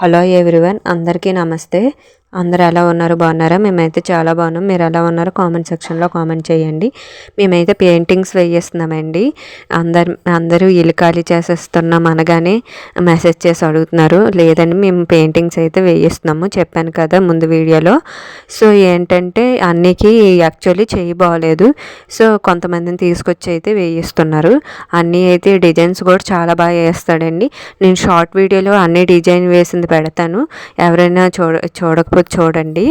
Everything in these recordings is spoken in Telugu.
హలో ఎవ్రీవన్ అందరికీ నమస్తే. అందరు ఎలా ఉన్నారు? బాగున్నారా? మేమైతే చాలా బాగున్నాం. మీరు ఎలా ఉన్నారో? కామెంట్ సెక్షన్లో కామెంట్ చేయండి. మేమైతే పెయింటింగ్స్ వేయిస్తున్నామండి. అందరు అందరూ ఇల్లు ఖాళీ చేసేస్తున్నాం అనగానే మెసేజ్ చేసి అడుగుతున్నారు. లేదండి మేము పెయింటింగ్స్ అయితే వేయిస్తున్నాము. చెప్పాను కదా ముందు వీడియోలో. సో ఏంటంటే అన్నికి యాక్చువల్లీ చేయి బాగలేదు సో కొంతమందిని తీసుకొచ్చి అయితే వేయిస్తున్నారు. అన్నీ అయితే డిజైన్స్ కూడా చాలా బాగా వేస్తాడండి. నేను షార్ట్ వీడియోలో అన్ని డిజైన్ వేసింది పెడతాను. ఎవరైనా చూడ చూడకపోతే చూడండి.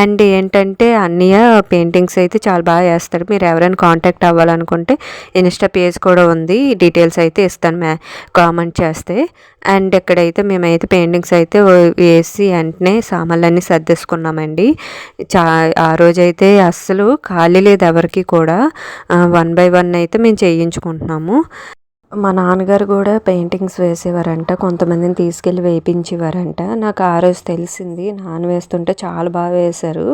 అండ్ ఏంటంటే అన్నయ్య పెయింటింగ్స్ అయితే చాలా బాగా వేస్తాడు మీరు ఎవరైనా కాంటాక్ట్ అవ్వాలనుకుంటే ఇన్స్టా పేజ్ కూడా ఉంది. డీటెయిల్స్ అయితే ఇస్తాను మే కామెంట్ చేస్తే. అండ్ ఇక్కడైతే మేమైతే పెయింటింగ్స్ అయితే వేసి వెంటనే సామాన్లన్నీ సర్దేసుకున్నామండి. చా ఆ రోజైతే అస్సలు ఖాళీ లేదు ఎవరికి కూడా. వన్ బై వన్ అయితే మేము చేయించుకుంటున్నాము. మా నాన్నగారు కూడా పెయింటింగ్స్ వేసేవారంట కొంతమందిని తీసుకెళ్ళి వేయించేవారంట నాకు ఆ రోజు తెలిసింది నాన్న వేస్తుంటే చాలా బాగా వేశారు.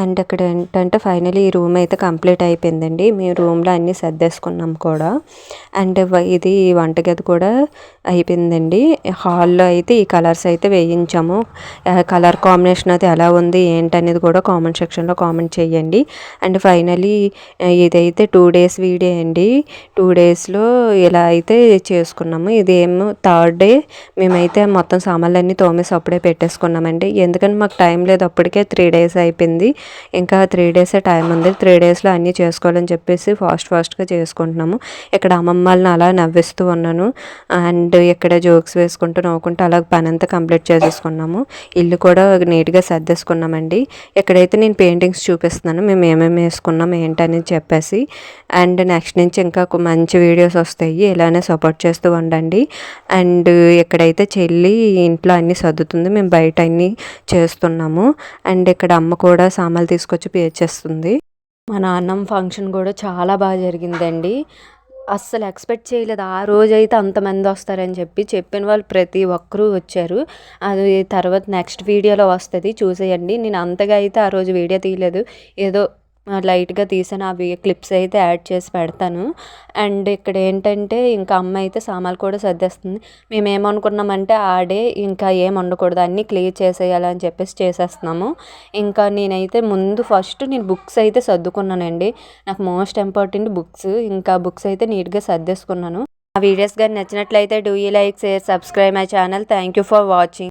అండ్ అక్కడ ఏంటంటే ఫైనలీ ఈ రూమ్ అయితే కంప్లీట్ అయిపోయిందండి. మేము రూమ్లో అన్నీ సర్దేసుకున్నాం కూడా. అండ్ ఇది వంటగది కూడా అయిపోయిందండి. హాల్లో అయితే ఈ కలర్స్ అయితే వేయించాము. కలర్ కాంబినేషన్ అయితే ఎలా ఉంది ఏంటనేది కూడా కామెంట్ సెక్షన్లో కామెంట్ చేయండి. అండ్ ఫైనలీ ఇదైతే టూ డేస్ వీడియో అండి. టూ డేస్లో ఇలా అయితే చేసుకున్నాము. ఇదేమో థర్డ్ డే. మేమైతే మొత్తం సామాన్లన్నీ తోమేసి అప్పుడే పెట్టేసుకున్నామండి. ఎందుకంటే మాకు టైం లేదు అప్పటికే త్రీ డేస్ అయిపోయింది. ఇంకా త్రీ డేసే టైం ఉంది. త్రీ డేస్లో అన్నీ చేసుకోవాలని చెప్పేసి ఫాస్ట్ ఫాస్ట్గా చేసుకుంటున్నాము. ఇక్కడ అమ్మమ్మ వాళ్ళని అలా నవ్విస్తూ ఉన్నాను. అండ్ ఇక్కడ జోక్స్ వేసుకుంటూ నవ్వుకుంటూ అలా పని అంతా కంప్లీట్ చేసేసుకున్నాము. ఇల్లు కూడా నీట్గా సర్దేసుకున్నామండి. ఎక్కడైతే నేను పెయింటింగ్స్ చూపిస్తున్నాను. మేము ఏమేమి వేసుకున్నాం ఏంటని చెప్పేసి. అండ్ నెక్స్ట్ నుంచి ఇంకా మంచి వీడియోస్ వస్తాయి. ఇలానే సపోర్ట్ చేస్తూ ఉండండి. అండ్ ఎక్కడైతే చెల్లి ఇంట్లో అన్నీ సర్దుతుంది. మేము బయట అన్నీ చేస్తున్నాము. అండ్ ఇక్కడ అమ్మ కూడా సామాన్లు తీసుకొచ్చి పేర్చేస్తుంది మా నాన్నమ్మ ఫంక్షన్ కూడా చాలా బాగా జరిగిందండి. అస్సలు ఎక్స్పెక్ట్ చేయలేదు. ఆ రోజైతే అంతమంది వస్తారని చెప్పి చెప్పిన వాళ్ళు ప్రతి ఒక్కరూ వచ్చారు. అది తర్వాత నెక్స్ట్ వీడియోలో వస్తుంది. చూసేయండి. నేను అంతగా అయితే ఆ రోజు వీడియో తీయలేదు. ఏదో లైట్గా తీసిన. అవి క్లిప్స్ అయితే యాడ్ చేసి పెడతాను. అండ్ ఇక్కడ ఏంటంటే ఇంకా అమ్మ అయితే సామాన్లు కూడా సర్దేస్తుంది. మేము ఏమనుకున్నామంటే ఆడే ఇంకా ఏం ఉండకూడదు అన్నీ క్లియర్ చేసేయాలని చెప్పేసి చేసేస్తున్నాము. ఇంకా నేనైతే ముందు ఫస్ట్ నేను బుక్స్ అయితే సర్దుకున్నానండి. నాకు మోస్ట్ ఇంపార్టెంట్ బుక్స్. ఇంకా బుక్స్ అయితే నీట్గా సర్దేసుకున్నాను. ఆ వీడియోస్ కానీ నచ్చినట్లయితే do you like share subscribe my channel. Thank you for watching.